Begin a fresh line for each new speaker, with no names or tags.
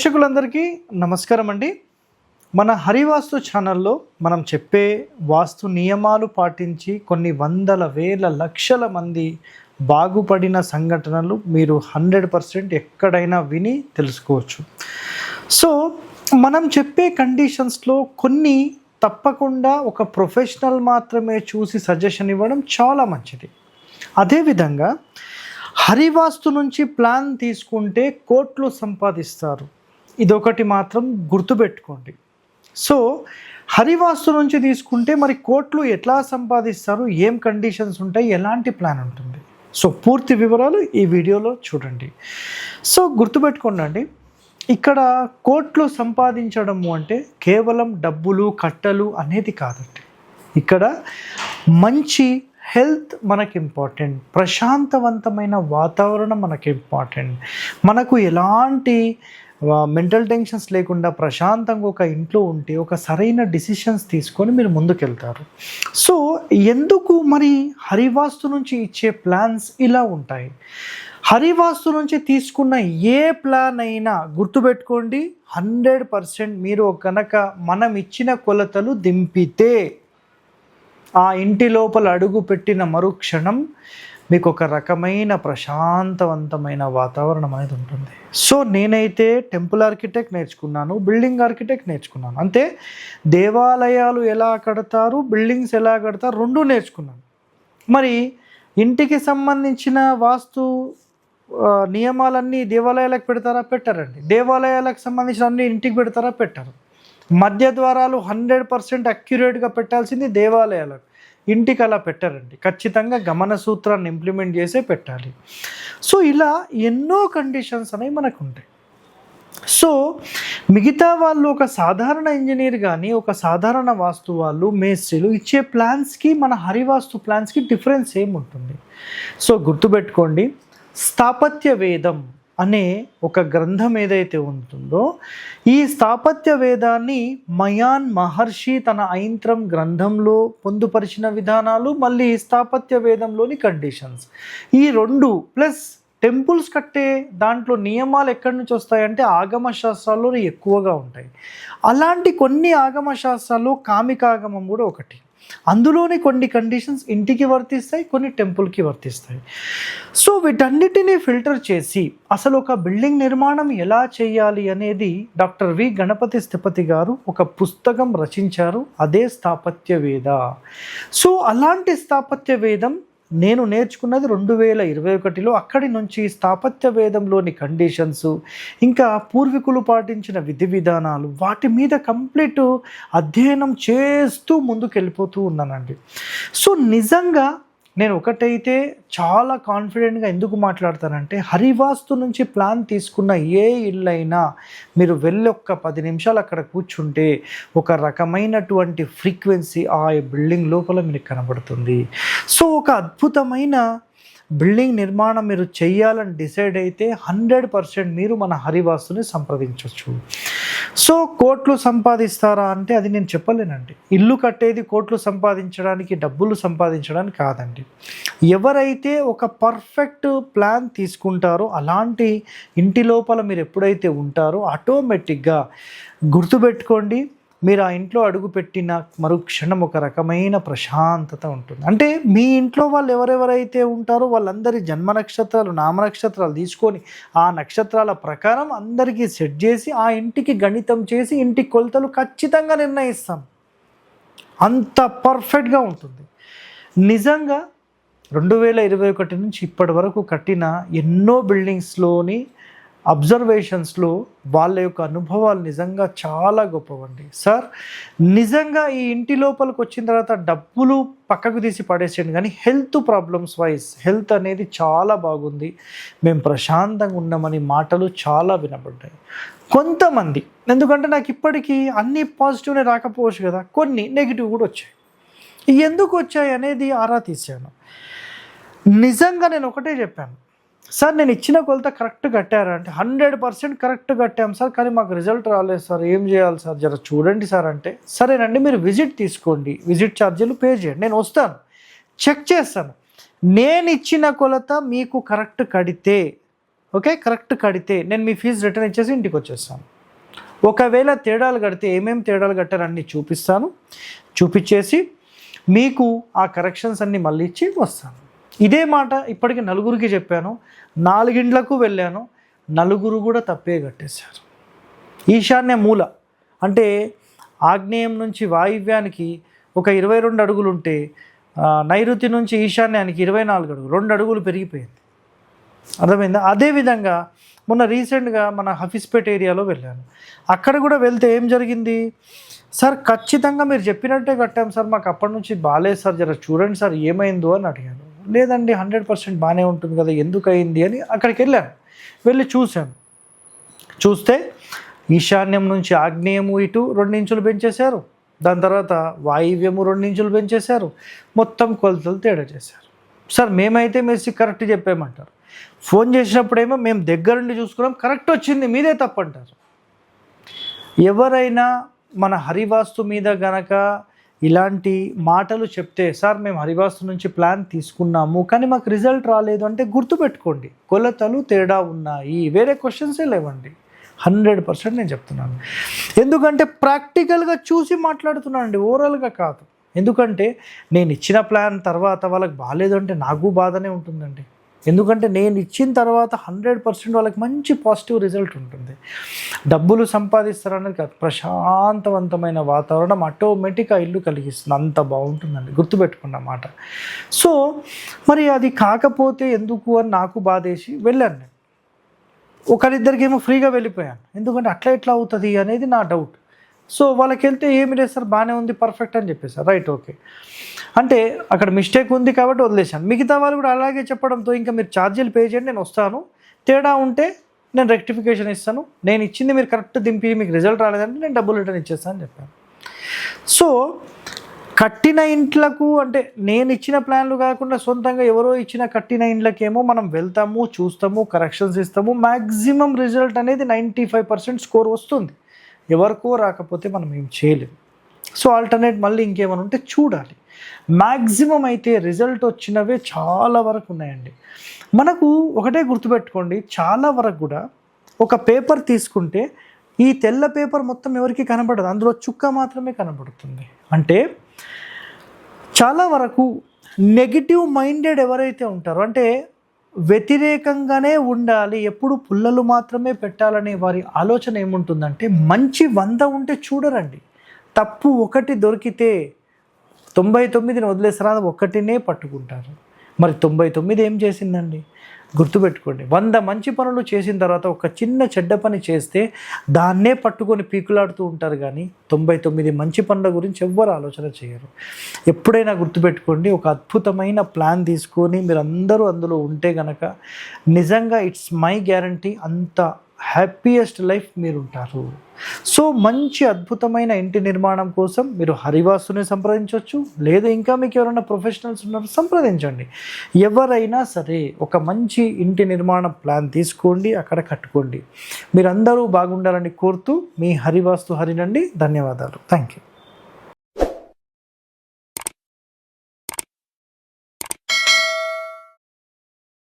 ప్రేక్షకులందరికీ నమస్కారం అండి. మన హరివాస్తు ఛానల్లో మనం చెప్పే వాస్తు నియమాలు పాటించి కొన్ని వందల వేల లక్షల మంది బాగుపడిన సంఘటనలు మీరు హండ్రెడ్ పర్సెంట్ ఎక్కడైనా విని తెలుసుకోవచ్చు. సో మనం చెప్పే కండిషన్స్లో కొన్ని తప్పకుండా ఒక ప్రొఫెషనల్ మాత్రమే చూసి సజెషన్ ఇవ్వడం చాలా మంచిది. అదేవిధంగా హరివాస్తు నుంచి ప్లాన్ తీసుకుంటే కోట్లు సంపాదిస్తారు. ఇదొకటి మాత్రం గుర్తుపెట్టుకోండి. సో హరివాస్తు నుంచి తీసుకుంటే మరి కోట్లు ఎట్లా సంపాదిస్తారు ఏం కండిషన్స్ ఉంటాయి ఎలాంటి ప్లాన్ ఉంటుంది? సో పూర్తి వివరాలు ఈ వీడియోలో చూడండి. సో గుర్తుపెట్టుకోండి ఇక్కడ కోట్లు సంపాదించడము అంటే కేవలం డబ్బులు కట్టలు అనేది కాదండి. ఇక్కడ మంచి హెల్త్ మనకి ఇంపార్టెంట్ ప్రశాంతవంతమైన వాతావరణం మనకి ఇంపార్టెంట్. మనకు ఎలాంటి మెంటల్ టెన్షన్స్ లేకుండా ప్రశాంతంగా ఒక ఇంట్లో ఉంటే ఒక సరైన డిసిషన్స్ తీసుకొని మీరు ముందుకెళ్తారు. సో ఎందుకు మరి హరివాస్తు నుంచి ఇచ్చే ప్లాన్స్ ఇలా ఉంటాయి? హరివాస్తు నుంచి తీసుకున్న ఏ ప్లాన్ అయినా గుర్తుపెట్టుకోండి హండ్రెడ్ పర్సెంట్ మీరు కనుక మనం ఇచ్చిన కొలతలు దింపితే ఆ ఇంటి లోపల అడుగు పెట్టిన మరుక్షణం మీకు ఒక రకమైన ప్రశాంతవంతమైన వాతావరణం అనేది ఉంటుంది. సో నేనైతే టెంపుల్ ఆర్కిటెక్ట్ నేర్చుకున్నాను బిల్డింగ్ ఆర్కిటెక్ట్ నేర్చుకున్నాను. అంతే దేవాలయాలు ఎలా కడతారు బిల్డింగ్స్ ఎలా కడతారు రెండు నేర్చుకున్నాను. మరి ఇంటికి సంబంధించిన వాస్తు నియమాలన్నీ దేవాలయాలకు పెడతారా? పెట్టారండి. దేవాలయాలకు సంబంధించిన అన్ని ఇంటికి పెడతారా? పెట్టారు. మధ్య ద్వారాలు హండ్రెడ్ పర్సెంట్ అక్యురేట్గా పెట్టాల్సింది దేవాలయాలకు. ఇంటికి అలా పెట్టారండి. ఖచ్చితంగా గమన సూత్రాన్ని ఇంప్లిమెంట్ చేసే పెట్టాలి. సో ఇలా ఎన్నో కండిషన్స్ అనేవి మనకు ఉంటాయి సో మిగతా వాళ్ళు ఒక సాధారణ ఇంజనీర్ కానీ ఒక సాధారణ వాస్తు వాళ్ళు మేస్త్రీలు ఇచ్చే ప్లాన్స్కి మన హరివాస్తు ప్లాన్స్కి డిఫరెన్స్ ఏముంటుంది? సో గుర్తుపెట్టుకోండి. స్థాపత్య వేదం అనే ఒక గ్రంథం ఏదైతే ఉంటుందో ఈ స్థాపత్య వేదాన్ని మయాన్ మహర్షి తన ఐంత్రం గ్రంథంలో పొందుపరిచిన విధానాలు మళ్ళీ స్థాపత్య వేదంలోని కండిషన్స్ ఈ రెండు ప్లస్ టెంపుల్స్ కట్టే దాంట్లో నియమాలు ఎక్కడి నుంచి వస్తాయంటే ఆగమ శాస్త్రాల్లో ఎక్కువగా ఉంటాయి. అలాంటి కొన్ని ఆగమ శాస్త్రాల్లో కామికాగమం కూడా ఒకటి. అందులోని కొన్ని కండిషన్స్ ఇంటికి వర్తిస్తాయి కొన్ని టెంపుల్కి వర్తిస్తాయి. సో వీటన్నిటినీ ఫిల్టర్ చేసి అసలు ఒక బిల్డింగ్ నిర్మాణం ఎలా చేయాలి అనేది డాక్టర్ వి గణపతి స్థిపతి గారు ఒక పుస్తకం రచించారు అదే స్థాపత్య వేద సో అలాంటి స్థాపత్య వేదం నేను నేర్చుకున్నది రెండు వేల ఇరవై ఒకటిలో అక్కడి నుంచి స్థాపత్య వేదంలోని కండిషన్స్ ఇంకా పూర్వీకులు పాటించిన విధి విధానాలు వాటి మీద కంప్లీట్ అధ్యయనం చేస్తూ ముందుకు వెళ్ళిపోతూ ఉన్నానండి. సో నిజంగా నేను ఒకటైతే చాలా కాన్ఫిడెంట్గా ఎందుకు మాట్లాడతానంటే హరివాస్తు నుంచి ప్లాన్ తీసుకున్న ఏ ఇల్లైనా మీరు వెళ్ళి ఒక్క పది నిమిషాలు అక్కడ కూర్చుంటే ఒక రకమైనటువంటి ఫ్రీక్వెన్సీ ఆ బిల్డింగ్ లోపల మీకు కనబడుతుంది. సో ఒక అద్భుతమైన బిల్డింగ్ నిర్మాణం మీరు చేయాలని డిసైడ్ అయితే హండ్రెడ్ పర్సెంట్ మీరు మన హరివాస్తుని సంప్రదించవచ్చు సో కోట్లు సంపాదిస్తారా అంటే అది నేను చెప్పలేనండి. ఇల్లు కట్టేది కోట్లు సంపాదించడానికి డబ్బులు సంపాదించడానికి కాదండి. ఎవరైతే ఒక పర్ఫెక్ట్ ప్లాన్ తీసుకుంటారో అలాంటి ఇంటి లోపల మీరు ఎప్పుడైతే ఉంటారో ఆటోమేటిక్గా గుర్తుపెట్టుకోండి. మీరు ఆ ఇంట్లో అడుగుపెట్టిన మరుక్షణం ఒక రకమైన ప్రశాంతత ఉంటుంది. అంటే మీ ఇంట్లో వాళ్ళు ఎవరెవరైతే ఉంటారో వాళ్ళందరి జన్మ నక్షత్రాలు నామ నక్షత్రాలు తీసుకొని ఆ నక్షత్రాల ప్రకారం అందరికీ సెట్ చేసి ఆ ఇంటికి గణితం చేసి ఇంటి కొలతలు ఖచ్చితంగా నిర్ణయిస్తాం. అంత పర్ఫెక్ట్గా ఉంటుంది. నిజంగా రెండు వేల ఇరవై ఒకటి నుంచి ఇప్పటి వరకు కట్టిన ఎన్నో బిల్డింగ్స్లోని అబ్జర్వేషన్స్లో వాళ్ళ యొక్క అనుభవాలు నిజంగా చాలా గొప్పవండి. సార్ నిజంగా ఈ ఇంటి లోపలికి వచ్చిన తర్వాత డబ్బులు పక్కకు తీసి పడేసేయండి. కానీ హెల్త్ ప్రాబ్లమ్స్ వైజ్ హెల్త్ అనేది చాలా బాగుంది. మేము ప్రశాంతంగా ఉన్నామని మాటలు చాలా వినబడ్డాయి. కొంతమంది ఎందుకంటే నాకు ఇప్పటికీ అన్ని పాజిటివ్నే రాకపోవచ్చు కదా కొన్ని నెగిటివ్ కూడా వచ్చాయి. ఎందుకు వచ్చాయి అనేది ఆరా తీశాను. నిజంగా నేను ఒకటే చెప్పాను. సార్ నేను ఇచ్చిన కొలత కరెక్ట్ కట్టారా? అంటే హండ్రెడ్ పర్సెంట్ కరెక్ట్ కట్టాం సార్ కానీ మాకు రిజల్ట్ రాలేదు సార్. ఏం చేయాలి సార్? జర చూడండి సార్ అంటే. సరేనండి మీరు విజిట్ తీసుకోండి. విజిట్ ఛార్జీలు పే చేయండి. నేను వస్తాను. చెక్ చేస్తాను. నేను ఇచ్చిన కొలత మీకు కరెక్ట్ కడితే ఓకే? కరెక్ట్ కడితే నేను మీ ఫీజు రిటర్న్ ఇచ్చేసి ఇంటికి వచ్చేస్తాను. ఒకవేళ తేడాలు కడితే ఏమేమి తేడాలు కట్టారన్నీ చూపిస్తాను. చూపించేసి మీకు ఆ కరెక్షన్స్ అన్నీ మళ్ళీ ఇచ్చి వస్తాను. ఇదే మాట ఇప్పటికి నలుగురికి చెప్పాను. నాలుగిండ్లకు వెళ్ళాను. నలుగురు కూడా తప్పే కట్టేశారు. ఈశాన్య మూల అంటే ఆగ్నేయం నుంచి వాయువ్యానికి ఒక ఇరవై రెండు అడుగులు ఉంటే నైరుతి నుంచి ఈశాన్యానికి ఇరవై నాలుగు అడుగులు రెండు అడుగులు పెరిగిపోయింది. అర్థమైందా? అదేవిధంగా మొన్న రీసెంట్గా మన హఫీస్పేట్ ఏరియాలో వెళ్ళాను. అక్కడ కూడా వెళ్తే ఏం జరిగింది? సార్ ఖచ్చితంగా మీరు చెప్పినట్టే కట్టాం సార్ మాకు అప్పటి నుంచి బాగాలేదు సార్ జర చూడండి సార్ ఏమైందో అని అడిగాను. లేదండి హండ్రెడ్ పర్సెంట్ బాగానే ఉంటుంది కదా ఎందుకు అయింది అని అక్కడికి వెళ్ళాను వెళ్ళి చూశాను. చూస్తే ఈశాన్యం నుంచి ఆగ్నేయము ఇటు రెండించులు పెంచేశారు. దాని తర్వాత వాయువ్యము రెండించులు పెంచేశారు. మొత్తం కొలతలు తేడా చేశారు. సార్ మేమైతే మెస్సి కరెక్ట్ చెప్పామంటారు. ఫోన్ చేసినప్పుడేమో మేము దగ్గరుండి చూసుకున్నాం కరెక్ట్ వచ్చింది మీదే తప్పంటారు. ఎవరైనా మన హరివాస్తు మీద గనక ఇలాంటి మాటలు చెప్తే సార్ మేము హరివాసు నుంచి ప్లాన్ తీసుకున్నాము కానీ మాకు రిజల్ట్ రాలేదు. అంటే గుర్తుపెట్టుకోండి కొలతలు తేడా ఉన్నాయి. వేరే క్వశ్చన్సే లేవండి. హండ్రెడ్ పర్సెంట్ నేను చెప్తున్నాను. ఎందుకంటే ప్రాక్టికల్గా చూసి మాట్లాడుతున్నానండి ఓవరాల్గా కాదు. ఎందుకంటే నేను ఇచ్చిన ప్లాన్ తర్వాత వాళ్ళకి బాగాలేదు అంటే నాకు బాధనే ఉంటుందండి. ఎందుకంటే నేను ఇచ్చిన తర్వాత హండ్రెడ్ పర్సెంట్ వాళ్ళకి మంచి పాజిటివ్ రిజల్ట్ ఉంటుంది. డబ్బులు సంపాదిస్తారనేది కాదు ప్రశాంతవంతమైన వాతావరణం ఆటోమేటిక్గా ఇల్లు కలిగిస్తుంది. అంత బాగుంటుందండి గుర్తుపెట్టుకున్న మాట. సో మరి అది కాకపోతే ఎందుకు అని నాకు బాధేసి వెళ్ళాను నేను. ఒకరిద్దరికి ఏమో ఫ్రీగా వెళ్ళిపోయాను. ఎందుకంటే అట్లా ఎట్లా అవుతుంది అనేది నా డౌట్. సో వాళ్ళకి వెళ్తే ఏమి లేదు సార్ బాగానే ఉంది పర్ఫెక్ట్ అని చెప్పేసారు. Right okay. అంటే అక్కడ మిస్టేక్ ఉంది కాబట్టి వదిలేశాను. మిగతా వాళ్ళు కూడా అలాగే చెప్పడంతో ఇంకా మీరు ఛార్జీలు పే చేయండి నేను వస్తాను. తేడా ఉంటే నేను రెక్టిఫికేషన్ ఇస్తాను. నేను ఇచ్చింది మీరు కరెక్ట్ దింపి మీకు రిజల్ట్ రాలేదంటే నేను డబ్బులు రిటర్న్ ఇచ్చేస్తాను అని చెప్పాను. సో కట్టిన ఇంట్లకు అంటే నేను ఇచ్చిన ప్లాన్లు కాకుండా సొంతంగా ఎవరో ఇచ్చిన కట్టిన ఇండ్లకేమో మనం వెళ్తాము చూస్తాము కరెక్షన్స్ ఇస్తాము. మ్యాక్సిమం రిజల్ట్ అనేది నైంటీ ఫైవ్ పర్సెంట్ స్కోర్ వస్తుంది. ఎవరికో రాకపోతే మనం ఏం చేయలేము. సో ఆల్టర్నేట్ మళ్ళీ ఇంకేమైనా ఉంటే చూడాలి. మ్యాక్సిమం అయితే రిజల్ట్ వచ్చినవే చాలా వరకు ఉన్నాయండి. మనకు ఒకటే గుర్తుపెట్టుకోండి చాలా వరకు కూడా ఒక పేపర్ తీసుకుంటే ఈ తెల్ల పేపర్ మొత్తం ఎవరికి కనబడదు అందులో చుక్క మాత్రమే కనబడుతుంది. అంటే చాలా వరకు నెగిటివ్ మైండెడ్ ఎవరైతే ఉంటారో అంటే వ్యతిరేకంగానే ఉండాలి ఎప్పుడు పుల్లలు మాత్రమే పెట్టాలనే వారి ఆలోచన ఏముంటుందంటే మంచి వంద ఉంటే చూడరండి. తప్పు ఒకటి దొరికితే తొంభై తొమ్మిదిని వదిలేసారా ఒక్కటినే పట్టుకుంటారు. మరి తొంభై తొమ్మిది ఏం చేసిందండి? గుర్తుపెట్టుకోండి వంద మంచి పనులు చేసిన తర్వాత ఒక చిన్న చెడ్డ పని చేస్తే దాన్నే పట్టుకొని పీకులాడుతూ ఉంటారు కానీ తొంభై తొమ్మిది మంచి పనుల గురించి ఎవ్వరు ఆలోచన చేయరు. ఎప్పుడైనా గుర్తుపెట్టుకోండి ఒక అద్భుతమైన ప్లాన్ తీసుకొని మీరు అందరూ అందులో ఉంటే గనక నిజంగా ఇట్స్ మై గ్యారంటీ అంత హ్యాపీయెస్ట్ లైఫ్ మీరు ఉంటారు సో మంచి అద్భుతమైన ఇంటి నిర్మాణం కోసం మీరు హరివాసుని సంప్రదించవచ్చు లేదా ఇంకా మీకు ఎవరైనా ప్రొఫెషనల్స్ ఉన్నారో సంప్రదించండి. ఎవరైనా సరే ఒక మంచి ఇంటి నిర్మాణ ప్లాన్ తీసుకోండి అక్కడ కట్టుకోండి. మీరందరూ బాగుండాలని కోరుతూ మీ హరివాస్తు హరినండి. ధన్యవాదాలు. Thank you